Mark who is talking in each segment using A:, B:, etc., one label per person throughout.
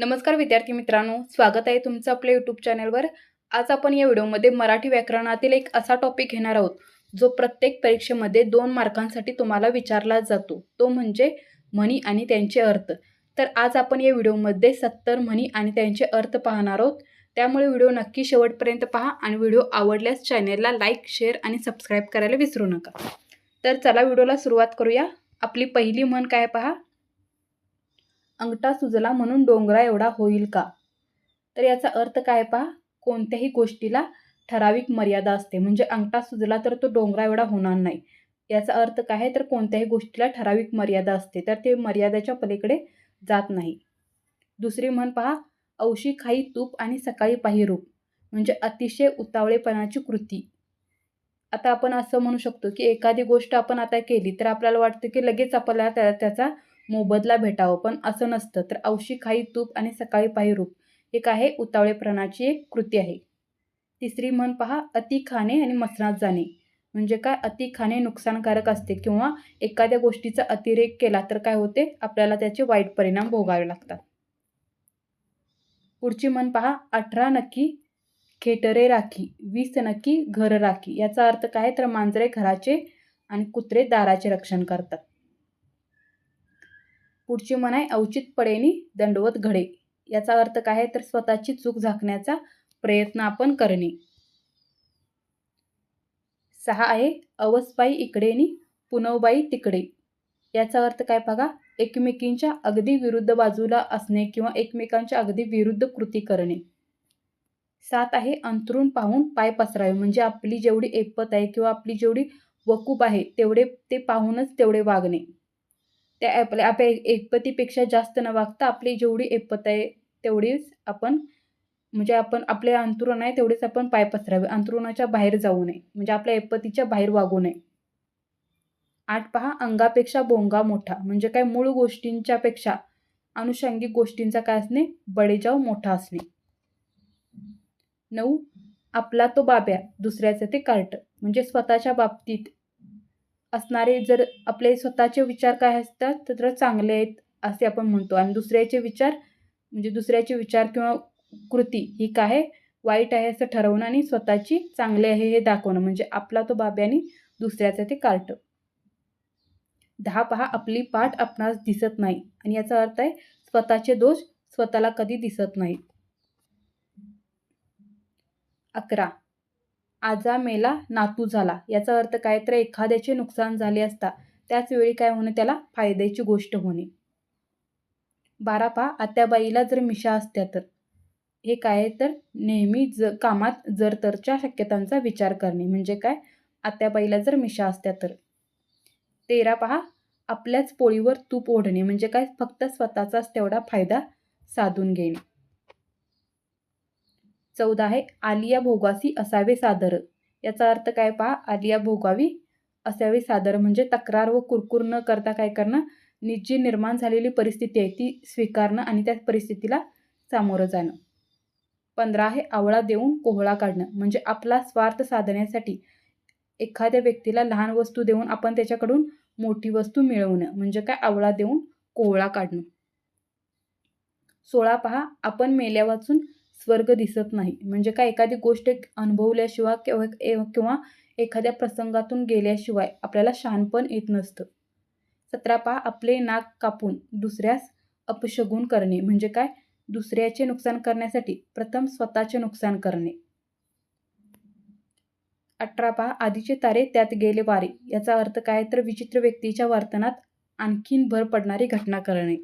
A: नमस्कार विद्यार्थी मित्रांनो स्वागत आहे तुमचं आपल्या यूट्यूब चॅनलवर आज आपण या व्हिडिओमध्ये मराठी व्याकरणातील एक असा टॉपिक घेणार आहोत जो प्रत्येक परीक्षेमध्ये दोन मार्कांसाठी तुम्हाला विचारला जातो. तो म्हणजे म्हणी आणि त्यांचे अर्थ. तर आज आपण या व्हिडिओमध्ये सत्तर म्हणी आणि त्यांचे अर्थ पाहणार आहोत. त्यामुळे व्हिडिओ नक्की शेवटपर्यंत पहा आणि व्हिडिओ आवडल्यास चॅनेलला लाईक शेअर आणि सबस्क्राईब करायला विसरू नका. तर चला व्हिडिओला सुरुवात करूया. आपली पहिली म्हण काय पहा? अंगठा सुजला म्हणून डोंगरा एवढा होईल का? तर याचा अर्थ काय पहा? कोणत्याही गोष्टीला ठराविक मर्यादा असते. म्हणजे अंगठा सुजला तर तो डोंगरा एवढा होणार नाही. याचा अर्थ काय? आहे तर कोणत्याही गोष्टीला ठराविक मर्यादा असते. तर ते मर्यादेच्या पलीकडे जात नाही. दुसरी म्हण पहा. औशी खाई तूप आणि सकाळी पाही रूप. म्हणजे अतिशय उतावळेपणाची कृती. आता आपण असं म्हणू शकतो की एखादी गोष्ट आपण आता केली तर आपल्याला वाटतं की लगेच आपल्याला त्या त्याचा मोबदला भेटावं. पण असं नसतं. तर औशी खाई तूप आणि सकाळी पायी रूप. एक आहे उतावळेपणाची एक कृती आहे. तिसरी म्हण पहा अति खाणे आणि मसनात जाणे. म्हणजे काय? अति खाणे नुकसानकारक असते किंवा एखाद्या गोष्टीचा अतिरेक केला तर काय होते? आपल्याला त्याचे वाईट परिणाम भोगावे लागतात. पुढची म्हण पहा अठरा नक्की खेटरे राखी वीस नक्की घर राखी. याचा अर्थ काय? तर मांजरे घराचे आणि कुत्रे दाराचे रक्षण करतात. पुढची म्हण आहे औचितपडेनी दंडवत घडे. याचा अर्थ काय आहे? तर स्वतःची चूक झाकण्याचा प्रयत्न आपण करणे. सहा आहे अवसबाई इकडेनी पुनवबाई तिकडे. याचा अर्थ काय बघा? एकमेकींच्या अगदी विरुद्ध बाजूला असणे किंवा एकमेकांच्या अगदी विरुद्ध कृती करणे. सात आहे अंतरून पाहून पाय पसरावे. म्हणजे आपली जेवढी ऐपत आहे किंवा आपली जेवढी वकूब आहे तेवढे ते पाहूनच तेवढे वागणे. त्या आपल्या आपल्या एकपतीपेक्षा जास्त न वागता आपली जेवढी ऐपत आहे तेवढीच आपण म्हणजे आपण आपले अंतरुण आहे तेवढेच आपण पाय पसरावे. अंतरुणाच्या बाहेर जाऊ नये. म्हणजे आपल्या ऐपतीच्या बाहेर वागू नये. आठ पहा अंगापेक्षा बोंगा मोठा. म्हणजे काय? मूळ गोष्टींच्या पेक्षा अनुषंगिक गोष्टींचा काय असणे? बडेजाव मोठा असणे. नऊ आपला तो बाब्या. दुसऱ्याचं ते कार्ट. म्हणजे स्वतःच्या बाबतीत असणारे जर आपले स्वतःचे विचार काय असतात तर चांगले आहेत असे आपण म्हणतो. आणि दुसऱ्याचे विचार म्हणजे दुसऱ्याचे विचार किंवा कृती ही काय वाईट आहे असं ठरवणं आणि स्वतःची चांगले आहे हे दाखवणं. म्हणजे आपला तो बाब्या आणि दुसऱ्याचं ते कार्ट. दहा पहा आपली पाठ आपणास दिसत नाही. आणि याचा अर्थ आहे स्वतःचे दोष स्वतःला कधी दिसत नाहीत. अकरा. आजा मेला नातू झाला. याचा अर्थ काय? तर एखाद्याचे नुकसान झाले असता त्याचवेळी काय होणे? त्याला फायद्याची गोष्ट होणे. बारा पहा आत्याबाईला जर मिशा असत्या तर? हे काय? तर नेहमी ज कामात जर तरच्या शक्यतांचा विचार करणे. म्हणजे काय? आत्याबाईला जर मिशा असत्या तर? तेरा पहा आपल्याच पोळीवर तूप ओढणे. म्हणजे काय? फक्त स्वतःचाच तेवढा फायदा साधून घेणे. चौदा आहे. आलिया भोगासी असावे सादर. याचा अर्थ काय पहा? आलिया भोगावी असावे सादर म्हणजे तक्रार व कुरकुर न करता काय करणं? जी निर्माण झालेली परिस्थिती आहे ती स्वीकारणं आणि त्या परिस्थितीला सामोरं जाणं. पंधरा आहे. आवळा देऊन कोहळा काढणं म्हणजे आपला स्वार्थ साधण्यासाठी एखाद्या व्यक्तीला लहान वस्तू देऊन आपण त्याच्याकडून मोठी वस्तू मिळवणं म्हणजे काय? आवळा देऊन कोहळा काढणं. सोळा पहा. आपण मेल्या वाचून स्वर्ग दिसत नाही. म्हणजे काय? एखादी गोष्ट अनुभवल्याशिवाय किंवा किंवा एखाद्या प्रसंगातून गेल्याशिवाय आपल्याला शहाणपण येत नसतं. सतरा पहा आपले नाक कापून दुसऱ्यास अपशगुन करणे. म्हणजे काय? दुसऱ्याचे नुकसान करण्यासाठी प्रथम स्वतःचे नुकसान करणे. अठरा पहा आधीचे तारे त्यात गेले वारे. याचा अर्थ काय? तर विचित्र व्यक्तीच्या वर्तनात आणखीन भर पडणारी घटना करणे.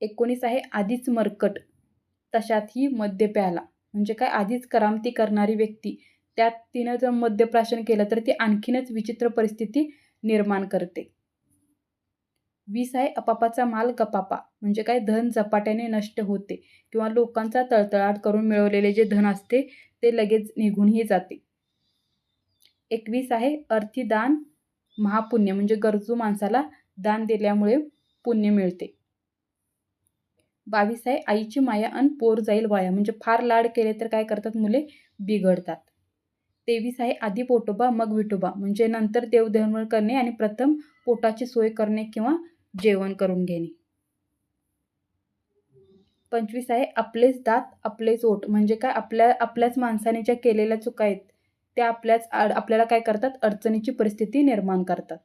A: एकोणीस आहे आधीच मरकट. तशातही मद्य प्याला म्हणजे काय आधीच करामती करणारी व्यक्ती त्यात तिनं जर मद्यप्राशन केलं तर ती आणखीनच विचित्र परिस्थिती निर्माण करते. वीस आहे अपापाचा माल गपापा. म्हणजे काय धन झपाट्याने नष्ट होते किंवा लोकांचा तळतळाट करून मिळवलेले जे धन असते ते लगेच निघूनही जाते. एकवीस आहे अर्थी दान महापुण्य. म्हणजे गरजू माणसाला दान दिल्यामुळे पुण्य मिळते. बावीस आहे. आईची माया अन पोर जाईल वाया. म्हणजे फार लाड केले तर काय करतात मुले? बिघडतात. तेवीस आहे. आधी पोटोबा मग विठोबा म्हणजे नंतर देवधर्म करणे आणि प्रथम पोटाची सोय करणे किंवा जेवण करून घेणे. पंचवीस आहे. आपलेच दात आपलेच ओठ. म्हणजे काय? आपल्या आपल्याच माणसाने ज्या केलेल्या चुका आहेत त्या आपल्याच आड आपल्याला काय करतात? अडचणीची परिस्थिती निर्माण करतात.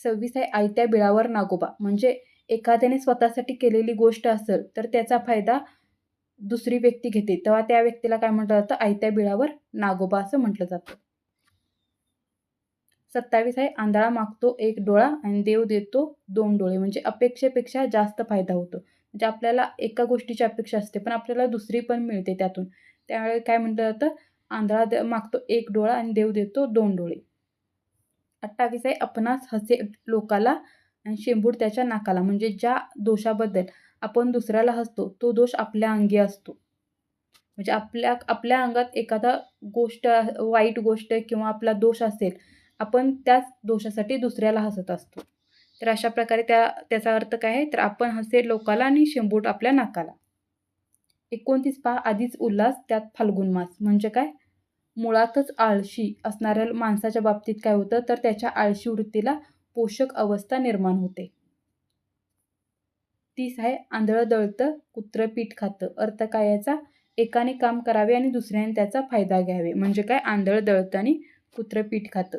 A: सव्वीस आहे. आयत्या बिळावर नागोबा. म्हणजे एखाद्याने स्वतःसाठी केलेली गोष्ट असेल तर त्याचा फायदा दुसरी व्यक्ती घेते. तेव्हा त्या व्यक्तीला काय म्हटलं जातं? आयत्या बिळावर नागोबा असं म्हटलं जातं. सत्तावीस आहे आंधळा मागतो एक डोळा आणि देव देतो दोन डोळे. म्हणजे अपेक्षेपेक्षा जास्त फायदा होतो. म्हणजे आपल्याला एका गोष्टीची अपेक्षा असते पण आपल्याला दुसरी पण मिळते त्यातून. त्यावेळी काय म्हटलं जातं? आंधळा द मागतो एक डोळा आणि देव देतो दोन डोळे. अठ्ठावीस आहे आपणास हसे लोकाला आणि शेंबूड त्याच्या नाकाला म्हणजे ज्या दोषाबद्दल आपण दुसऱ्याला हसतो तो दोष आपल्या अंगी असतो. म्हणजे आपल्या आपल्या अंगात एखादा गोष्ट वाईट गोष्ट किंवा आपला दोष असेल आपण त्याच दोषासाठी दुसऱ्याला हसत असतो. तर अशा प्रकारे त्या त्याचा अर्थ काय आहे? तर आपण हसे लोकाला आणि शेंबूट आपल्या नाकाला. एकोणतीस पहा आधीच उल्हास त्यात फाल्गुन मास. म्हणजे काय? मुळातच आळशी असणाऱ्या माणसाच्या बाबतीत काय होतं? तर त्याच्या आळशी वृत्तीला पोषक अवस्था निर्माण होते. तीस आहे आंधळं दळतं कुत्रं पीठ खातं. अर्थ काय याचा? एकाने काम करावे आणि दुसऱ्याने त्याचा फायदा घ्यावे. म्हणजे काय? आंधळ दळतं आणि कुत्रं पीठ खातं.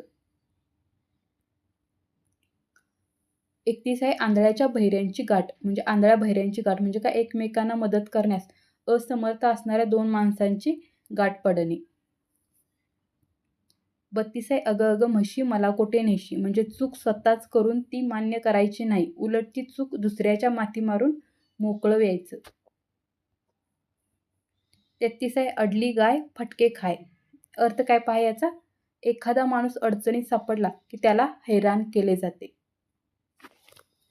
A: एकतीस आहे आंधळ्याच्या बहिऱ्यांची गाठ. म्हणजे आंधळ्या बहिऱ्यांची गाठ. म्हणजे काय? एकमेकांना मदत करण्यास असमर्थ असणाऱ्या दोन माणसांची गाठ पडणे. बत्तीस आहे अगं अगं म्हशी मला कोठे नेशी? म्हणजे चूक स्वतःच करून ती मान्य करायची नाही. उलट ती चूक दुसऱ्याच्या माती मारून मोकळं यायचं तेहतीस आहे अडली गाय फटके खाय. अर्थ काय पाहा याचा? एखादा माणूस अडचणीत सापडला की त्याला हैराण केले जाते.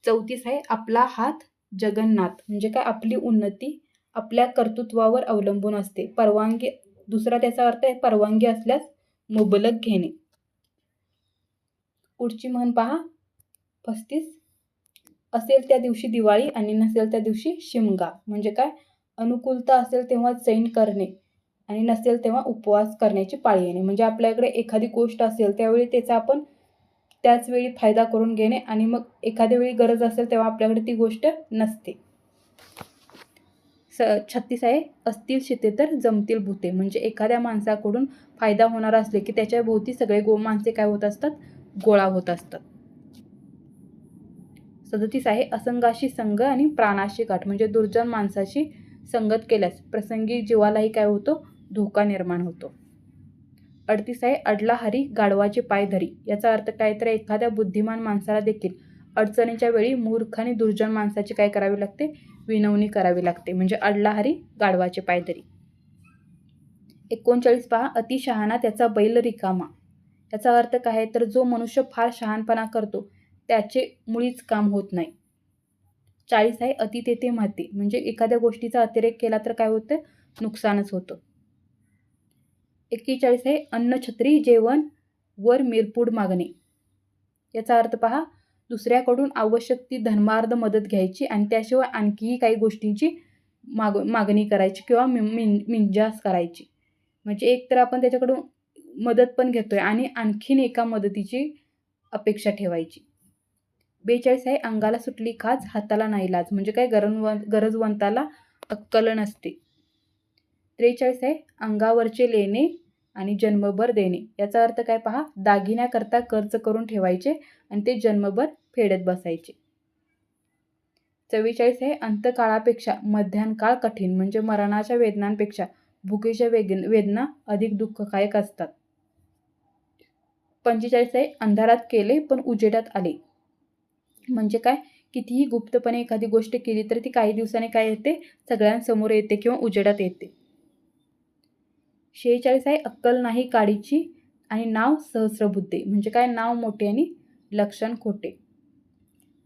A: चौतीस आहे आपला हात जगन्नाथ. म्हणजे काय? आपली उन्नती आपल्या कर्तृत्वावर अवलंबून असते. परवानगी दुसरा त्याचा अर्थ आहे परवानगी असल्यास मुबलक घेणे. पुढची म्हण पहा. पस्तीस. असेल त्या दिवशी दिवाळी आणि नसेल त्या दिवशी शिमगा. म्हणजे काय? अनुकूलता असेल तेव्हा चैन करणे आणि नसेल तेव्हा उपवास करण्याची पाळी येणे. म्हणजे आपल्याकडे एखादी गोष्ट असेल त्यावेळी त्याचा आपण त्याच वेळी फायदा करून घेणे आणि मग एखाद्या वेळी गरज असेल तेव्हा आपल्याकडे ती गोष्ट नसते. स छत्तीस आहे असतील शिते तर जमतील भूते. म्हणजे एखाद्या माणसाकडून फायदा होणार असले की त्याच्या भोवती सगळे गो माणसे काय होत असतात? गोळा होत असतात. सदतीस आहे असंगाशी संघ आणि प्राणाशी गाठ. म्हणजे दुर्जन माणसाशी संगत केल्यास प्रसंगी जीवालाही काय होतो? धोका निर्माण होतो. अडतीस आहे अडला हरी गाढवाचे पाय धरी. याचा अर्थ काय? तर एखाद्या बुद्धिमान माणसाला देखील अडचणीच्या वेळी मूर्ख आणि दुर्जन माणसाची काय करावी लागते? विनवणी करावी लागते. म्हणजे अडला हरी गाढवाचे पायदरी एकोणचाळीस पहा अतिशहाणा त्याचा बैल रिकामा. याचा अर्थ काय? आहे तर जो मनुष्य फार शहाणपणा करतो त्याचे मुळीच काम होत नाही. चाळीस आहे अति तेथे माती. म्हणजे एखाद्या गोष्टीचा अतिरेक केला तर काय होतं? नुकसानच होतं. एक्केचाळीस आहे अन्नछत्री जेवण वर मिरपूड मागणे. याचा अर्थ पहा दुसऱ्याकडून आवश्यक ती धर्मार्ध मदत घ्यायची आणि त्याशिवाय आणखीही काही गोष्टींची माग मागणी करायची किंवा मिन मिंजास करायची. म्हणजे एक तर आपण त्याच्याकडून मदत पण घेतो आहे आणि आणखीन एका मदतीची अपेक्षा ठेवायची. बेचाळीस आहे अंगाला सुटली खाज हाताला नाही लाज. म्हणजे काय? गरजव गरजवंताला अक्कल नसते. त्रेचाळीस आहे अंगावरचे लेणे आणि जन्मभर देणे. याचा अर्थ काय पहा? दागिन्याकरता कर्ज करून ठेवायचे आणि ते जन्मभर फेडत बसायचे. चव्वेचाळीस आहे अंतकाळापेक्षा मध्यान काळ कठीण म्हणजे मरणाच्या वेदनांपेक्षा भुकेच्या वेग वेदना अधिक दुःखदायक असतात. पंचेचाळीस आहे अंधारात केले पण उजेडात आले. म्हणजे काय? कितीही गुप्तपणे एखादी गोष्ट केली तर ती काही दिवसांनी काय येते? सगळ्यांसमोर येते किंवा उजेडात येते. शेहेचाळीस आहे अक्कल नाही काडीची आणि नाव सहस्रबुद्धे. म्हणजे काय? नाव मोठे आणि लक्षण खोटे.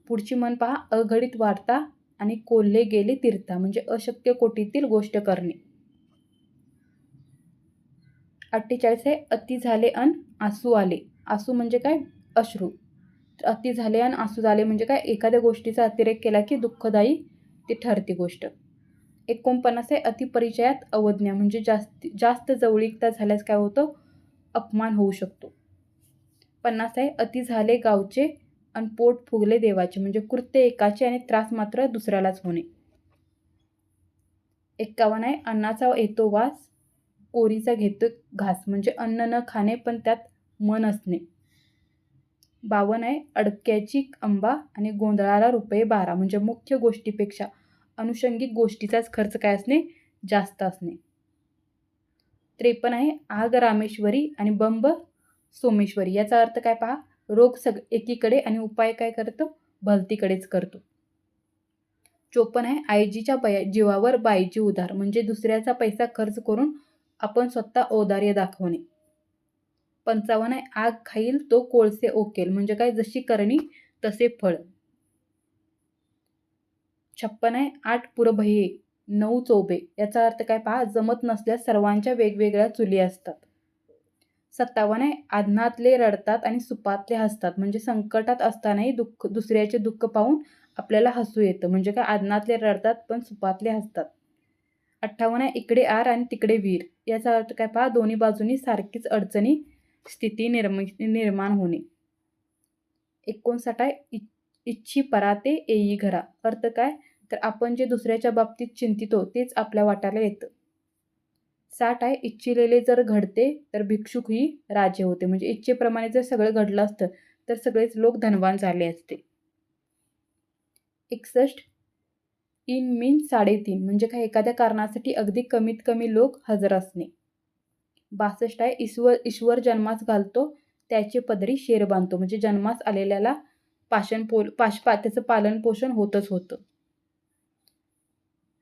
A: पुढची मन पहा. अघडित वार्ता आणि कोल्हे गेले तीर्था. म्हणजे अशक्य कोटीतील गोष्ट करणे. अठ्ठेचाळीस आहे अति झाले अन आसू आले. आसू म्हणजे काय? अश्रू. अति झाले आणि आसू झाले म्हणजे काय? एखाद्या गोष्टीचा अतिरेक केला की दुःखदायी ती ठरते गोष्ट. एकोणपन्नास आहे अतिपरिचयात अवज्ञा म्हणजे जास्त जास्त जवळीकता झाल्यास काय होतं? अपमान होऊ शकतो. पन्नास आहे अति झाले गावचे आणि पोट फुगले देवाचे म्हणजे कृत्य एकाचे आणि त्रास मात्र दुसऱ्यालाच होणे. एक्कावन्न आहे अन्नाचा येतो वास कोरीचा घेतो घास म्हणजे अन्न न खाणे पण त्यात मन असणे. बावन्न आहे अडक्याची आंबा आणि गोंधळाला रुपये बारा म्हणजे मुख्य गोष्टीपेक्षा अनुषंगिक गोष्टीचाच खर्च काय असणे? जास्त असणे. त्रेपन्न आहे आग रामेश्वरी आणि बंब सोमेश्वरी. याचा अर्थ काय पहा? रोग सग एकीकडे आणि उपाय काय करतो? भलतीकडेच करतो. चोपन्न आहे आईजीच्या बया जीवावर बाईची उधार. म्हणजे दुसऱ्याचा पैसा खर्च करून आपण स्वतः औदार्य दाखवणे. पंचावन्न आहे आग खाईल तो कोळसे ओकेल. म्हणजे काय? जशी करणी तसे फळ. छप्पन आहे आठ पुरभये नऊ चौबे. याचा अर्थ काय? पहा जमत नसल्यास सर्वांच्या वेगवेगळ्या चुली असतात. सत्तावन्न आहे आधनातले रडतात आणि सुपातले हसतात. म्हणजे संकटात असतानाही दुःख दुसऱ्याचे दुःख पाहून आपल्याला हसू येतं. म्हणजे काय? आधनातले रडतात पण सुपातले हसतात. अठ्ठावन्न आहे इकडे आर आणि तिकडे वीर. याचा अर्थ काय? पहा दोन्ही बाजूनी सारखीच अडचणी स्थिती निर्म निर्माण होणे. एकोणसाठ आहे इच्छी पराते येई घरा. अर्थ काय? तर आपण जे दुसऱ्याच्या बाबतीत चिंतितो तेच आपल्या वाटाला येतं. साठ आहे इच्छिलेले जर घडते तर भिक्षुकही राजे होते. म्हणजे इच्छेप्रमाणे जर सगळं घडलं असतं तर सगळेच लोक धनवान झाले असते. एकसष्ट इन मीन साडेतीन म्हणजे काय? एखाद्या कारणासाठी अगदी कमीत कमी लोक हजर असणे. बासष्ट आहे ईश्वर ईश्वर जन्मास घालतो त्याचे पदरी शेर बांधतो. म्हणजे जन्मास आलेल्याला पाषण पो पाशपा त्याचं पालन पोषण होतच होतं.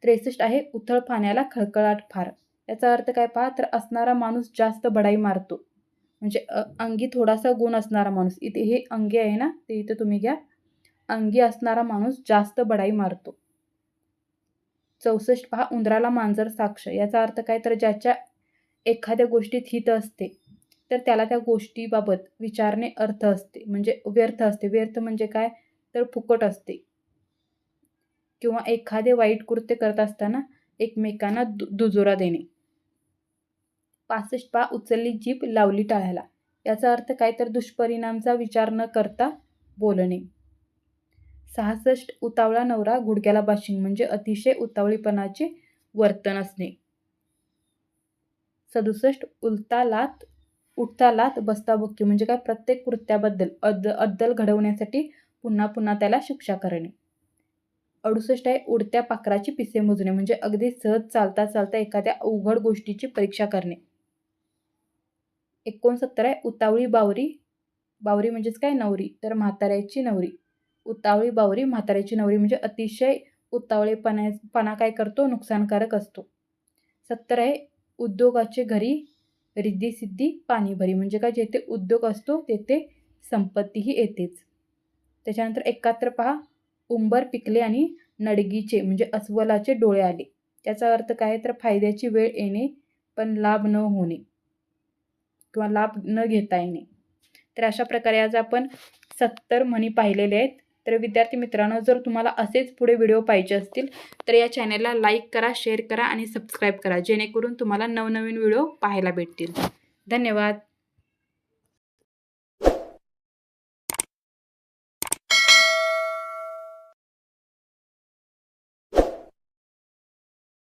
A: त्रेसष्ट आहे उथळ पाण्याला खळखळाट फार. याचा अर्थ काय पहा तर असणारा माणूस जास्त बडाई मारतो. म्हणजे अंगी थोडासा गुण असणारा माणूस. इथे हे अंगी आहे ना ते इथे तुम्ही घ्या. अंगी असणारा माणूस जास्त बडाई मारतो. चौसष्ट पहा उंदराला मांजर साक्ष. याचा अर्थ काय तर ज्याच्या एखाद्या गोष्टीत हित असते तर त्याला त्या गोष्टीबाबत विचारणे अर्थ असते. म्हणजे व्यर्थ असते. व्यर्थ म्हणजे काय तर फुकट असते. किंवा एखादे वाईट कृत्य करत असताना एकमेकांना दु दुजोरा देणे. पासष्ट पा उचलली जीप लावली टाळायला. याचा अर्थ काय तर दुष्परिणामचा विचार न करता बोलणे. सहासष्ट उतावळा नवरा गुडघ्याला बाशिंग म्हणजे अतिशय उतावळीपणाचे वर्तन असणे. सदुसष्ट उलता लात उठता लात बसता बुक्की म्हणजे काय? प्रत्येक कृत्याबद्दल अद्द अद्दल घडवण्यासाठी पुन्हा पुन्हा त्याला शिक्षा करणे. अडुसष्ट आहे उडत्या पाखराची पिसे मोजणे म्हणजे अगदी सहज चालता चालता एखाद्या अवघड गोष्टीची परीक्षा करणे. एकोणसत्तर आहे उतावळी बावरी. बावरी म्हणजेच काय? नवरी. तर म्हाताऱ्याची नवरी. उतावळी बावरी म्हाताऱ्याची नवरी म्हणजे अतिशय उतावळेपणा पणा काय करतो? नुकसानकारक असतो. सत्तर आहे उद्योगाचे घरी रिद्धी सिद्धी पाणी भरी म्हणजे काय? जेथे उद्योग असतो तेथे संपत्तीही येतेच. त्याच्यानंतर एकात्र पहा. उंबर पिकले आणि नडगीचे म्हणजे अस्वलाचे डोळे आले. त्याचा अर्थ काय? तर फायद्याची वेळ येणे पण लाभ न होणे किंवा लाभ न घेता येणे. तर अशा प्रकारे आज आपण सत्तर म्हणी पाहिलेले आहेत. तर विद्यार्थी मित्रांनो जर तुम्हाला असेच पुढे व्हिडिओ पाहिजे असतील तर या चॅनलला लाईक करा शेअर करा आणि सबस्क्राईब करा जेणेकरून तुम्हाला नवनवीन व्हिडिओ पाहायला भेटतील. धन्यवाद.